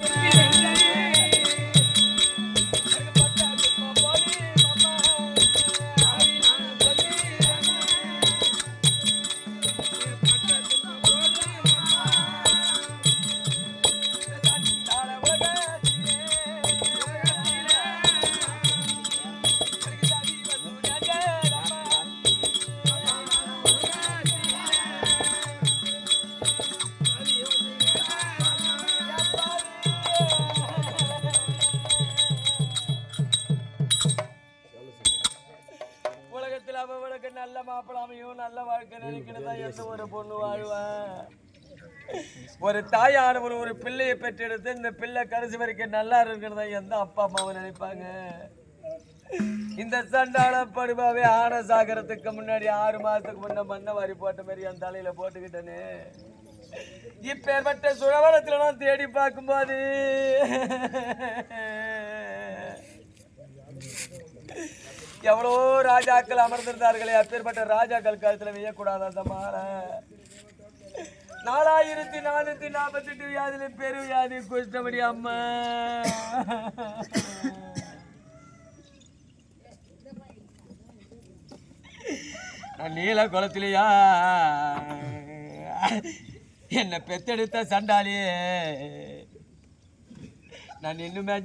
Yeah. ஒரு தாயானவர் ஒரு பிள்ளையை பெற்றெடுத்து இந்த பிள்ளை கடைசி வரைக்கும் நல்லா இருக்கிறதா எந்த அப்பா அம்மாவும் நினைப்பாங்க? இந்த சண்டாள படுபாவே ஆன சாகரத்துக்கு முன்னாடி ஆறு மாசத்துக்கு முன்ன மண்ணை வாரி போட்ட மாதிரி என் தலையில போட்டுக்கிட்டேனே. இப்பேற்பட்ட சுழவரத்துல நான் தேடி பார்க்கும்போது எவ்வளோ ராஜாக்கள் அமர்ந்திருந்தார்களே அப்பேற்பட்ட ராஜாக்கள் கழுத்துல வெய்யக்கூடாது அந்த மாலை நாலாயிரத்தி நானூத்தி நாற்பத்தி எட்டு வியாதியில பெரு வியாதி குஷ்டபடி அம்மா. நீல குளத்திலையா? என்னை பெத்தெடுத்த சண்டாளியே. நான் இன்னுமே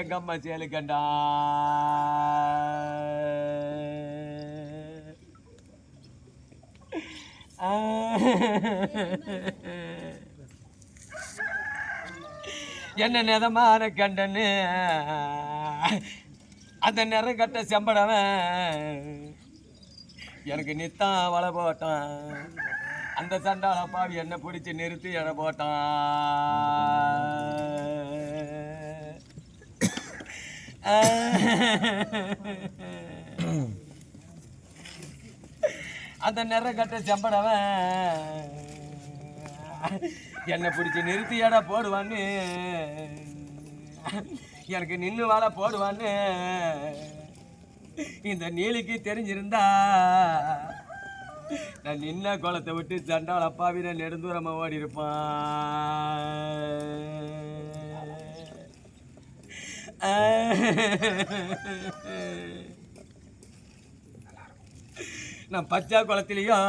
எங்க அம்மா சேலுக்கண்டா என்ன நிதமான கண்டன்னு அந்த நிறம் கட்ட செம்படவன். எனக்கு நித்தான் வலை போட்டான். அந்த சண்டாள பாவி என்னை பிடிச்சி நிறுத்தி எடை போட்டான். அந்த நிற கட்ட செம்படவன். என்னை பிடிச்சி நிறுத்தி போடுவான்னு. எனக்கு நின்று வாழ போடுவான்னு. இந்த நீலிக்கு தெரிஞ்சிருந்தா நான் நின்ன குளத்தை விட்டு சண்டால் அப்பாவின நெடுந்தூரமாக ஓடி இருப்பான் நான் பச்சை குளத்திலையும்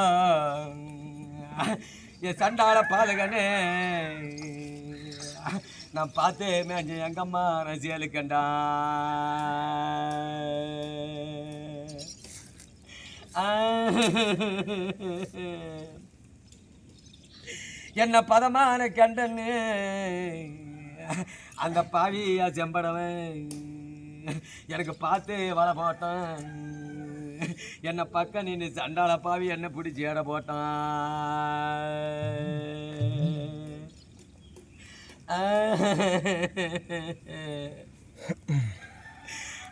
என் சண்டாள பாதகனே. நான் பார்த்து மேஞ்ச எங்கம்மா ரசியலுக்கண்டா என்ன பதமான கண்டன்னு. அந்த பாவியா செம்படவன். எனக்கு பார்த்து வலை போட்டான். என்னை பக்கம் நின்று சண்டால பாவி என்ன பிடிச்சி எடை போட்டான்.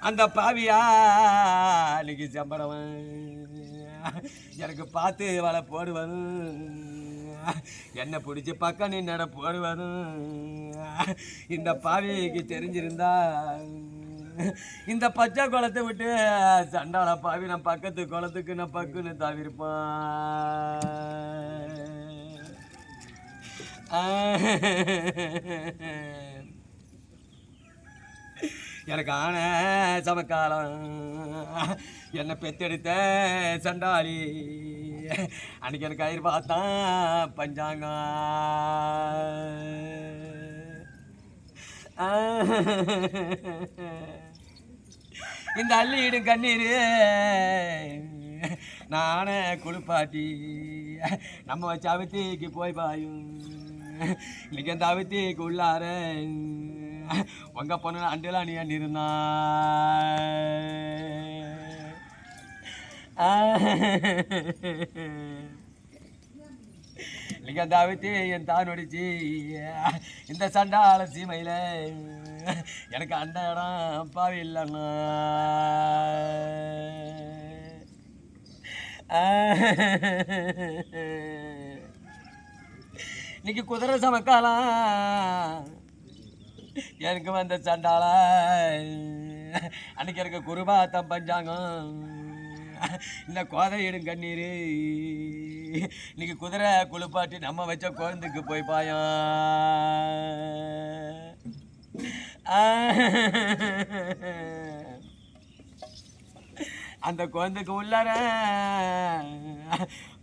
அந்த பாவியா இன்னைக்கு சம்பளவன் எனக்கு பார்த்து வலை போடுவது என்ன பிடிச்சி பக்கம் நீ நட போடுவது இந்த பாவிக்கு தெரிஞ்சிருந்தா இந்த பச்சை குளத்தை விட்டு சண்டாள பாவி நான் பக்கத்து குளத்துக்கு நான் பக்குன்னு தவிர்ப்பான். எனக்கு ஆன சமக்காலம். என்னை பெத்தெடுத்த சண்டாளி. அன்னைக்கு எனக்கு கயிறு பார்த்தான் பஞ்சாங்கம். இந்த அள்ளியிடும் கண்ணீர். நானே குளிப்பாட்டி நம்ம வச்ச அவித்திக்கு போய் பாயும். இன்னைக்கு அந்த அவித்திக்கு உள்ளார உங்க பொண்ணு அண்டெல்லாம் நீ அண்டி ஆ இன்னைக்கு அந்த என் தான் நொடிச்சு இந்த சண்டால சீமையில் எனக்கு அந்த இடம் பாவி இல்லைண்ணா இன்னைக்கு குதிரை சமக்காலாம் எனக்கு வந்த சண்டாளா? அன்னைக்கு எனக்கு குருபாத்தம் பஞ்சாங்கம். இந்த கோதையிடும் கண்ணீர். இன்னைக்கு குதிரை குளிப்பாட்டி நம்ம வச்ச குழந்தைக்கு போய் பாயம் அந்த குழந்தைக்கு உள்ளார.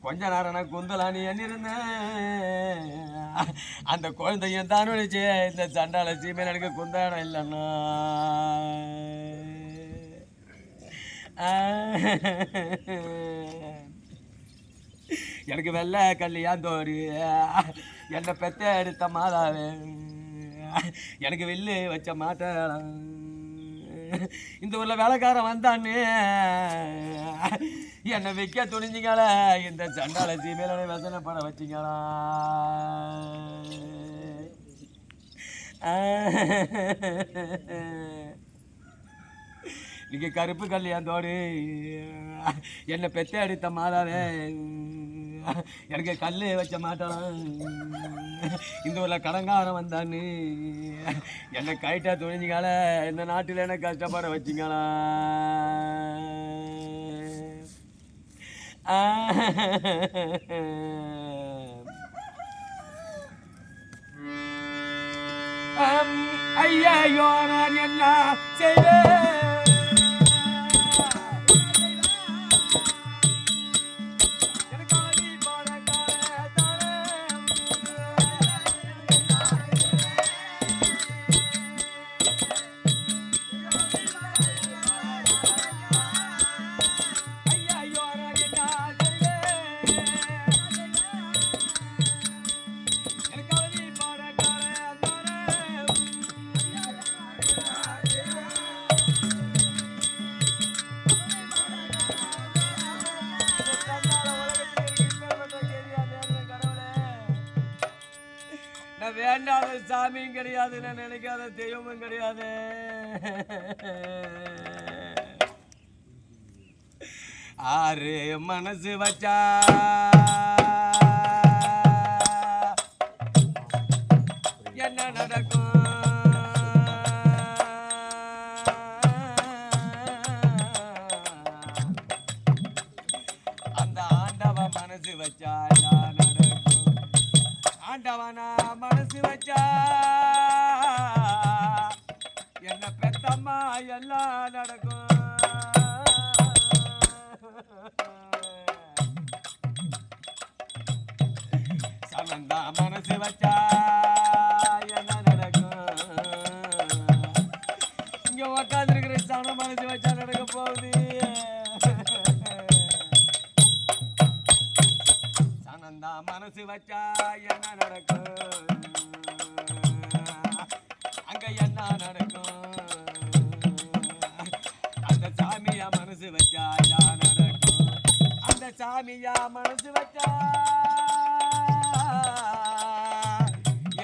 கொஞ்ச நேரம் நான் குந்தலானி எண்ணிருந்தேன் அந்த குழந்தையும் தான் இந்த சண்டால சீமையில் எனக்கு குந்தாடம் இல்லைன்னா எனக்கு வெள்ளை கல்யாந்தோரு என்னை பெத்த எடுத்த மாதாவே. எனக்கு வெள்ளு வச்ச மாட்டாளாம் இந்த ஊரில் வேலைக்காரன் வந்தான்னு. என்னை விற்க துணிஞ்சிங்களே. இந்த சண்டால சீமையில வசனப்பட வச்சிங்களா? நீங்க கருப்பு கல்யாந்தோடு என்னை பெத்த அடித்த மாதாவே. எனக்கு கல் வச்ச மாட்டான் இந்த ஊரில் கடங்காரம் வந்தான்னு. என்னை கைட்டாக துணிஞ்சிக்கால. இந்த நாட்டில் என்ன கஷ்டப்பட வச்சிங்களா ஐயோ நான் என்ன செய்வேன் சாமியும் கிடையாது நான் நினைக்காத தெய்வமும் கிடையாது. ஆறு மனசு வச்சா. என்ன நடக்கும்? மனசு வச்சா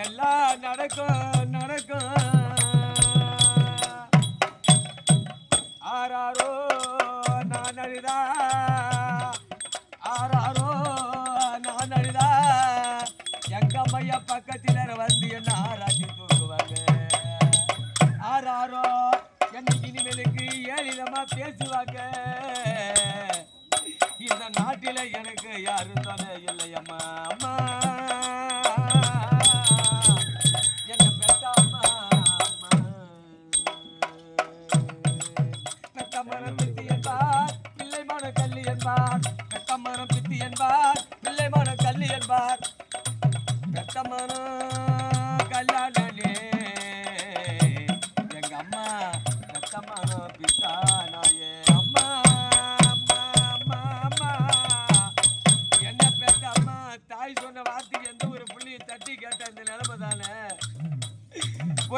எல்லாம் நடக்கும் நடக்கும். ஆராரோ நான் அழுதா? ஆராரோ நான் அழுதா? எங்க மைய பக்கத்தில் வந்து என்ன ஆராய்ச்சி தூங்குவாங்க ஆராரோ என்னைக்கு இனிமேலுக்கு ஏழிதமா பேசுவாங்க. நாட்டில எனக்கு யாரும் தானே இல்லையம்மா அம்மா அம்மா. அம்மா பெத்தமரம் பித்தி என்பார் பிள்ளைமான கல்லி என்பார். பெத்தமரம் கல்யாண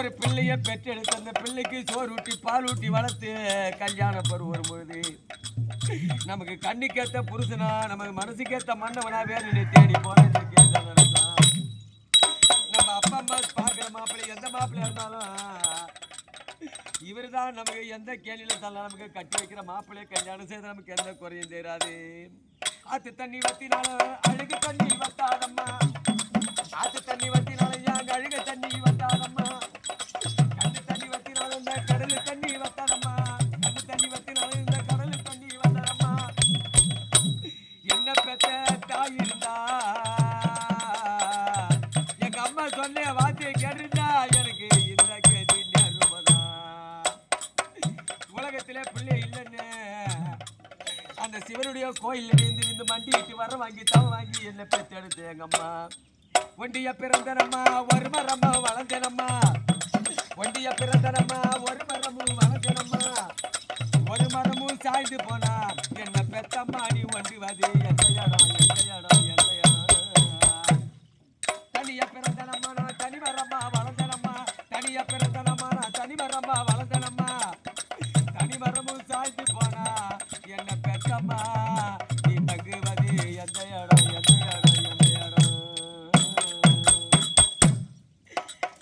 ஒரு பிள்ளைய பெற்றெடுத்து அந்த பிள்ளைக்கு சோறு ஊட்டி பால் ஊட்டி வளர்த்து கல்யாண பருவம் வரும்பொழுது நமக்கு கண்ணுக்கேத்த புருஷனா நமக்கு மனசுக்கேத்த மன்னவனா வேணும்னு தேடி போறேன் நம்ம அப்பா அம்மா பார்க்குற மாப்பிள்ளை எந்த மாப்பிள்ளை இருந்தாலும் இவர் தான் நமக்கு எந்த கேள்வியில் தரலாம் நமக்கு கட்டி வைக்கிற மாப்பிள்ளைய கல்யாணம் செய்து நமக்கு எந்த குறையும் தெரியாது ஆத்து தண்ணி வத்தினாலும் அழுகு தண்ணி வத்தாதம்மா. ஆத்து தண்ணி வத்தினாலும் ஏன் அழுக தண்ணி வத்தாதம்மா. எங்கம்மா எங்க ஒண்டிய பிறந்தனம்மா ஒரு மரம்மா வளர்ந்தனம்மா. ஒண்டிய பிறந்தனம்மா ஒரு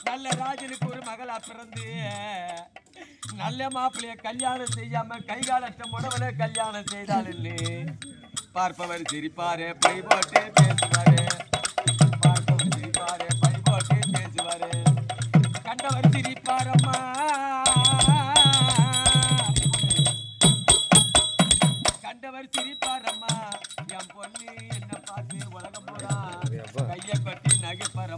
நல்ல ராஜனுக்கு ஒரு மகளா பிறந்து நல்ல மாப்பிள்ளைய கல்யாணம் செய்யாம கைகாலற்ற முடவனை கல்யாணம் செய்தால் பார்ப்பவர் சிரிப்பாரு பை போட்டு பேசுவாரு. பார்ப்பவர் சிரிப்பாரு பை போட்டு பேசுவாரு. கண்டவர் சிரிப்பாரம்மா. கண்டவர் சிரிப்பாரம்மா. என் பொண்ணு என்ன பார்த்து உலகம் போறா கைய கட்டி நகைப்பறமா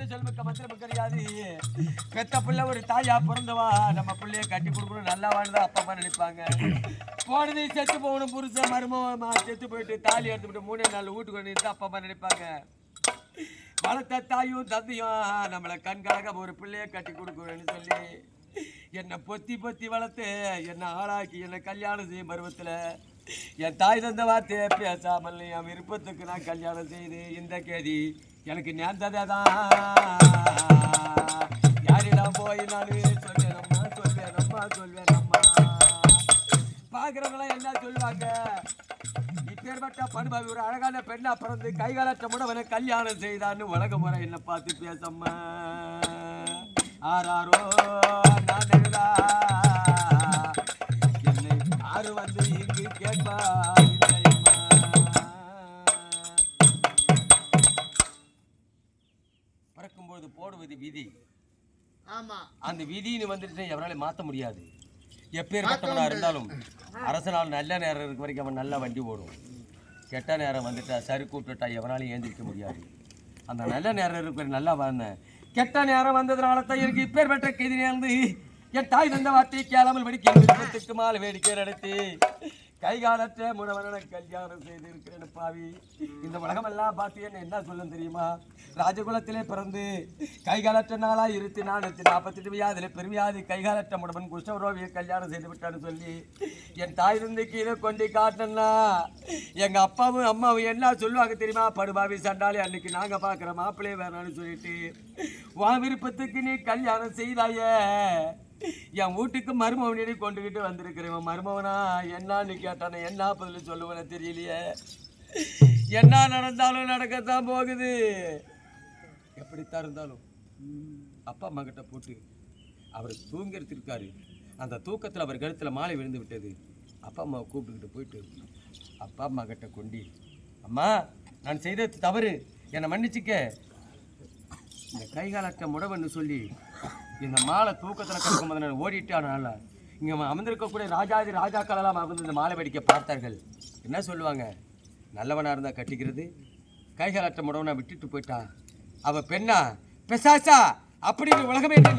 கிடையாது தந்தை மந்திரம் கிடையாது பெத்த பிள்ளை ஒரு தாயா பிறந்தவா? நம்ம பிள்ளைய கட்டி கொடுக்கணும். நல்லா வாழ்ந்தா அப்பா அம்மா நினைப்பாங்க. போனது செத்து போகணும் புருஷன் மருமமா செத்து போயிட்டு தாலி எடுத்துக்கிட்டு மூணே நாள் வீட்டுக்கு வந்து அப்பா அம்மா நினைப்பாங்க. வளர்த்த தாயும் தந்தையும் நம்மளை கண்கலக ஒரு பிள்ளைய கட்டி கொடுக்கணும்னு சொல்லி என்னை பொத்தி பொத்தி வளர்த்து என்னை ஆளாக்கி என்னை கல்யாணம் செய்யும் பருவத்தில் என் தாய் தந்த வார்த்தையை பேசாமல் என் விருப்பத்துக்கு நான் கல்யாணம் செய்து இந்த கேதி எனக்கு நேர்ந்ததே தான் யாரிடம் போய் நான் சொல்வேனம்மா சொல்வேனம்மா சொல்வேனம்மா. பார்க்குறவங்களாம் என்ன சொல்லுவாங்க? இப்பேற்பட்ட பண்பாவி ஒரு அழகான பெண்ணா பிறந்து கைகாலற்ற முடவனை கல்யாணம் செய்தான்னு உலக முறை என்ன பார்த்து பேசம்மா. ஆறாரோ நான் என்னை ஆறு வந்து இங்கு கேட்பா? போடுவது விதி. ஆமா. அந்த விதின்னு வந்துட்டு எவராலையும் மாற்ற முடியாது. எப்பேற்பட்டவனா இருந்தாலும் அரசனால் நல்ல நேரம் இருக்க வரைக்கும் அவன் நல்ல வண்டி ஓடும். கெட்ட நேரம் வந்துட்டா சரி கூப்பிட்டுட்டா எவனாலையும் ஏந்திரிக்க முடியாது. அந்த நல்ல நேரம் இருக்கிற நல்லா வாழ்ந்தேன் கெட்ட நேரம் வந்ததுனால தான் எனக்கு இப்பேற்பட்ட கைதி நேர்ந்து என் தாய் தந்த வார்த்தையை கேளாமல் வெடிக்க மாலை வேடிக்கை நடத்தி கைகாலற்ற முடவன கல்யாணம் செய்து இருக்கிறேன் பாவி. இந்த உலகமெல்லாம் பார்த்து என்ன என்ன சொல்லும் தெரியுமா? ராஜகுலத்திலே பிறந்து கைகாலற்ற நாளாக இருபத்தி நானூற்றி நாற்பத்தெட்டு வியாதியில பெருவியாதி கைகாலற்ற முடவன் குஷ்ணரோவியை கல்யாணம் செய்து விட்டான்னு சொல்லி என் தாய் இருந்து கீழே கொண்டு காட்டினா எங்கள் அப்பாவும் அம்மாவும் என்ன சொல்லுவாங்க தெரியுமா? படுபாவி சண்டாலே அன்னைக்கு நாங்கள் பார்க்குற மாப்பிள்ளையே வேணான்னு சொல்லிட்டு உன் விருப்பத்துக்கு நீ கல்யாணம் செய்தாயே என் வீட்டுக்கு மருமவனடி கொண்டுகிட்டு வந்திருக்கிறேன். மருமவனா என்னன்னு கேட்டானே என்ன பதில் சொல்லுவேன்னு தெரியலையே. என்ன நடந்தாலும் நடக்கத்தான் போகுது. எப்படித்தான் இருந்தாலும் அப்பா அம்மா கிட்ட போட்டு அவர் தூங்கிட்டு அந்த தூக்கத்தில் அவர் கழுத்தில் மாலை விழுந்து விட்டது. அப்பா அம்மாவை கூப்பிட்டுக்கிட்டு போயிட்டு அப்பா அம்மா கிட்ட கொண்டி அம்மா நான் செய்தது தவறு. என்னை மன்னிச்சிக்க. இந்த கைகாலற்ற முடவன்னு சொல்லி இந்த மாலை தூக்கத்தில் கற்கும் போது ஓடிட்டு அதனால இங்கே அமர்ந்திருக்கக்கூடிய ராஜாதி ராஜாக்களெல்லாம் அமர்ந்து இந்த மாலை வெடிக்க பார்த்தார்கள். என்ன சொல்லுவாங்க? நல்லவனாக இருந்தால் கட்டிக்கிறது கைகாலற்ற முடவனை விட்டுட்டு போயிட்டா. அவ பெண்ணா பெசாசா அப்படின்னு உலகமே என்ன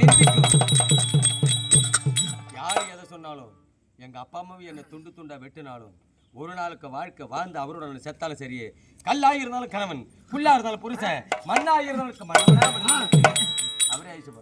யார் எதை சொன்னாலும் எங்கள் அப்பா அம்மாவும் என்னை துண்டு துண்டாக வெட்டினாலும் ஒரு நாளுக்கு வாழ்க்கை வாழ்ந்து அவரோட செத்தாலும் சரி கல்லாக இருந்தாலும் கணவன் புல்லாக இருந்தாலும் புருஷன் மண்ணாக இருந்தாலும் அவரே ஆயிடுச்சு